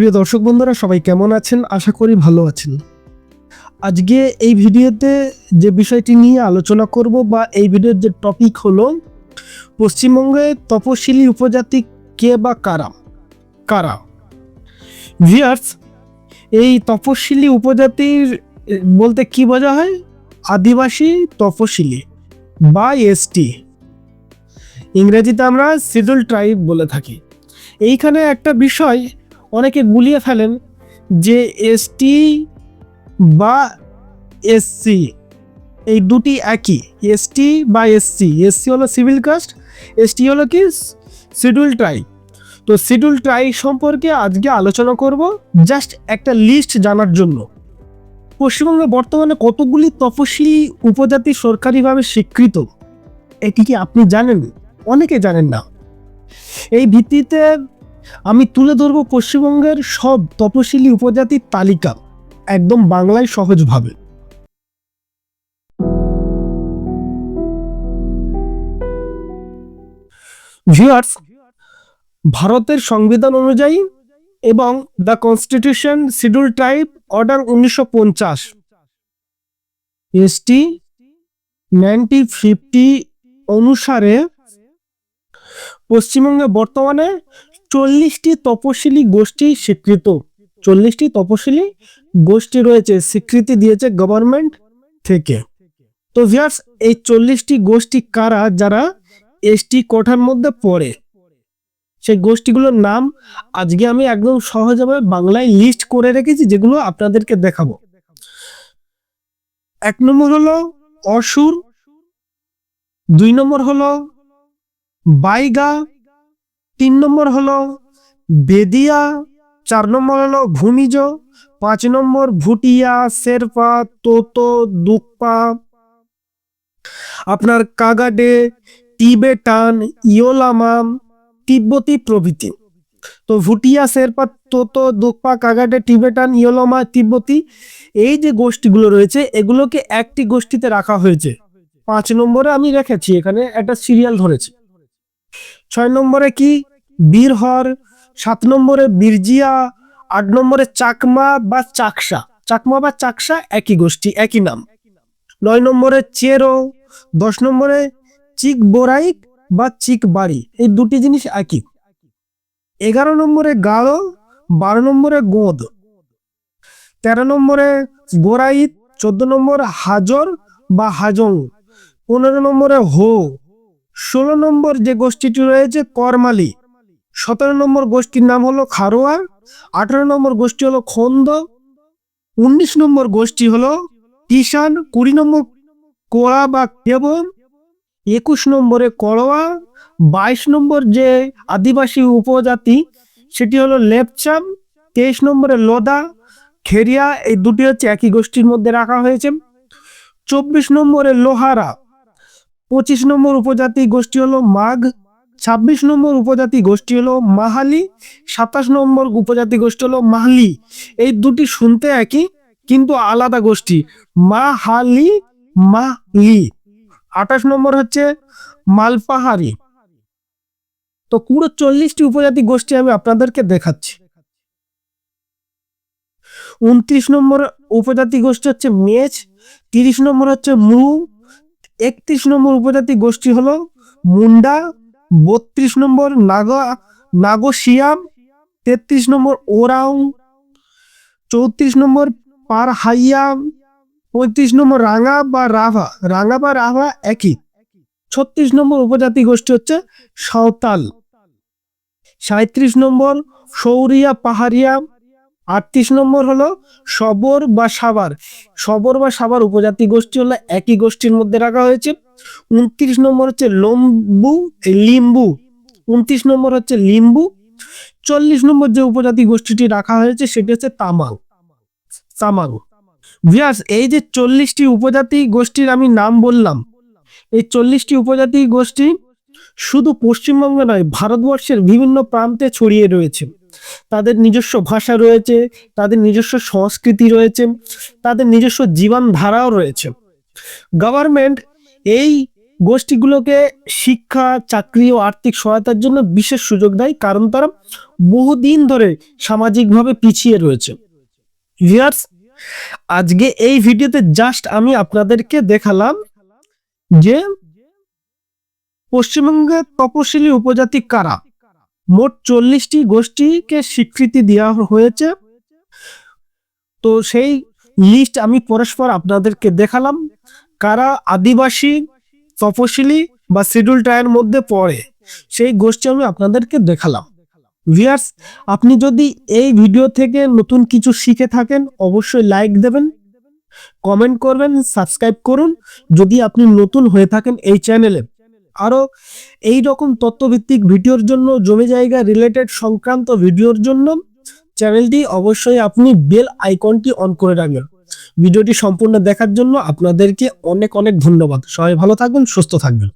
প্রিয় দর্শক বন্ধুরা, সবাই কেমন আছেন? আশা করি ভালো আছেন। আজকে এই ভিডিওতে যে বিষয়টি নিয়ে আলোচনা করব বা এই ভিডিওর যে টপিক হলো, পশ্চিমবঙ্গে তপশিলি উপজাতি কে বা কারা? কারা? ভিয়ার্স এই তপশিলি উপজাতির, বলতে কি বোঝা হয়? আদিবাসী তপশিলি বা এসটি ইংরেজিতে আমরা শিডিউল ট্রাইব বলে থাকি। এইখানে একটা বিষয় অনেকে গুলিয়ে ফেলেন যে এসটি বা এসসি, এই দুটি একই, এসটি বা এসসি। এসসি হলো সিভিল কাস্ট, এসটি হলো কি শিডিউল ট্রাইব তো শিডিউল ট্রাইব সম্পর্কে আজকে আলোচনা করব জাস্ট একটা লিস্ট জানার জন্য। পশ্চিমবঙ্গে বর্তমানে কতগুলি তপশিলি উপজাতি সরকারিভাবে স্বীকৃত? এটি কি আপনি জানেন? অনেকে জানেন না। এই ভিত্তিতে আমি তুলে ধরবো পশ্চিমবঙ্গের সব তপশিলি উপজাতির তালিকা, একদম বাংলায় সহজভাবে। ভিউয়ার্স ভারতের সংবিধান অনুযায়ী এবং the constitution schedule type order উনিশশো পঞ্চাশ। এসটি নাইনটি ফিফটি অনুসারে পশ্চিমবঙ্গে বর্তমানে চল্লিশটি তপশিলি গোষ্ঠী স্বীকৃত। চল্লিশটি তপশিলি গোষ্ঠী রয়েছে, স্বীকৃতি দিয়েছে গভর্নমেন্ট থেকে। তো ভিয়ার্স এই চল্লিশটি গোষ্ঠী কারা? যারা এসটি কোঠার মধ্যে পড়ে। সেই গোষ্ঠীগুলোর নাম আজকে আমি একদম সহজভাবে বাংলায় লিস্ট করে রেখেছি, যেগুলো আপনাদেরকে দেখাবো। এক নম্বর হলো অসুর, দুই নম্বর হলো বাইগা তিন নম্বর হলো বেদিয়া, চার নম্বর হলো ভূমিজ, পাঁচ নম্বর ভুটিয়া, শেরপা, তোতো দুপ্পা আপনার কাগাডে টিবেটান ইয়োলামাম তিব্বতী প্রভৃতি। তো ভুটিয়া, শেরপা, তোতো দুপ্পা কাগাডে টিবেটান ইয়োলামা তিব্বতী, এই যে গোষ্ঠীগুলো রয়েছে, এগুলোকে একটি গোষ্ঠীতে রাখা হয়েছে। পাঁচ নম্বরে আমি রেখেছি, এখানে একটা সিরিয়াল ধরেছি। ছয় নম্বরে কি? বীরহর সাত নম্বরে বীরজিয়া, আট নম্বরে চাকমা বা চাকসা। চাকমা বা চাকসা একই গোষ্ঠী, একই নাম। নয় নম্বরে চেরো, দশ নম্বরে চিক বোরাইক বা চিক বাড়ি এই দুটি জিনিস একই। এগারো নম্বরে গাঢ় বারো নম্বরে গোদ। তেরো নম্বরে গোরাইত, চোদ্দ নম্বর হাজর বা হাজং। পনেরো নম্বরে হো। ষোলো নম্বর যে গোষ্ঠীটি রয়েছে, করমালি। সতেরো নম্বর গোষ্ঠীর নাম হলো খারোয়া, আঠারো নম্বর গোষ্ঠী হলো খন্দ, উনিশ নম্বর গোষ্ঠী হলো কিষান কুড়ি নম্বর কোড়া বা কেবন একুশ নম্বরে করোয়া বাইশ নম্বর যে আদিবাসী উপজাতি সেটি হলো লেপচাম, তেইশ নম্বরে লোদা, খেরিয়া, এই দুটি হচ্ছে একই গোষ্ঠীর মধ্যে রাখা হয়েছে। চব্বিশ নম্বরে লোহারা, পঁচিশ নম্বর উপজাতি গোষ্ঠী হলো মাঘ ছাব্বিশ নম্বর উপজাতি গোষ্ঠী হলো মাহালি, সাতাশ নম্বর উপজাতি গোষ্ঠী হলো মাহলি। এই দুটি শুনতে একই, কিন্তু আলাদা গোষ্ঠী। মাহালি, মাহলি। আঠাশ নম্বর হচ্ছে মালপাহারি তো পুরো চল্লিশটি উপজাতি গোষ্ঠী আমি আপনাদেরকে দেখাচ্ছি। উনত্রিশ নম্বর উপজাতি গোষ্ঠী হচ্ছে মেচ তিরিশ নম্বর হচ্ছে মু, একত্রিশ নম্বর উপজাতি গোষ্ঠী হলো মুন্ডা বত্রিশ নম্বর নাগা, নাগোশিয়াম, তেত্রিশ নম্বর ওরাং, চৌত্রিশ নম্বর পারহাইয়াম, পঁয়ত্রিশ নম্বর রাঙা বা রাভা। রাঙা বা রাভা একই। ছত্রিশ নম্বর উপজাতি গোষ্ঠী হচ্ছে সাঁওতাল। সাঁত্রিশ নম্বর সৌরিয়া পাহাড়িয়া। আটত্রিশ নম্বর হলো সবর বা সাবার সবর বা সাবার উপজাতি গোষ্ঠী হলো একই গোষ্ঠীর মধ্যে রাখা হয়েছে। উনত্রিশ নম্বর হচ্ছে লম্বু লিম্বু। উনত্রিশ নম্বর হচ্ছে লিম্বু। চল্লিশ নম্বর যে উপজাতি গোষ্ঠীটি রাখা হয়েছে, সেটি হচ্ছে তামাং। তামাং। ভিয়াস এই যে চল্লিশটি উপজাতি গোষ্ঠীর আমি নাম বললাম, এই চল্লিশটি উপজাতি গোষ্ঠী শুধু পশ্চিমবঙ্গে নয়, ভারতবর্ষের বিভিন্ন প্রান্তে ছড়িয়ে রয়েছে। তাদের নিজস্ব ভাষা রয়েছে, তাদের নিজস্ব সংস্কৃতি রয়েছে, তাদের নিজস্ব জীবন ধারাও রয়েছে। গভর্নমেন্ট এই গোষ্ঠীগুলোকে শিক্ষা, চাকরি ও আর্থিক সহায়তার জন্য বিশেষ সুযোগ দেয় কারণ তারা বহুদিন ধরে সামাজিকভাবে পিছিয়ে রয়েছে। ভিউয়ার্স, আজকে এই ভিডিওতে জাস্ট আমি আপনাদেরকে দেখালাম যে পশ্চিমবঙ্গের তপশিলি উপজাতি কারা? মোট চল্লিশটি গোষ্ঠীকে স্বীকৃতি দেওয়া হয়েছে। তো সেই লিস্ট আমি পরস্পর আপনাদেরকে দেখালাম। কারা আদিবাসী, তপশিলি বা শিডিউল ট্রায়ের মধ্যে পড়ে, সেই গোষ্ঠী আমি আপনাদেরকে দেখালাম। ভিয়ার্স আপনি যদি এই ভিডিও থেকে নতুন কিছু শিখে থাকেন, অবশ্যই লাইক দেবেন, কমেন্ট করবেন, সাবস্ক্রাইব করুন। যদি আপনি নতুন হয়ে থাকেন এই চ্যানেলে আরও এই রকম তথ্যভিত্তিক ভিডিওর জন্য, জমি জায়গা রিলেটেড সংক্রান্ত ভিডিওর জন্য, চ্যানেলটি অবশ্যই আপনি বেল আইকনটি অন করে রাখবেন। ভিডিওটি সম্পূর্ণ দেখার জন্য আপনাদেরকে অনেক অনেক ধন্যবাদ। সবাই ভালো থাকবেন সুস্থ থাকবেন।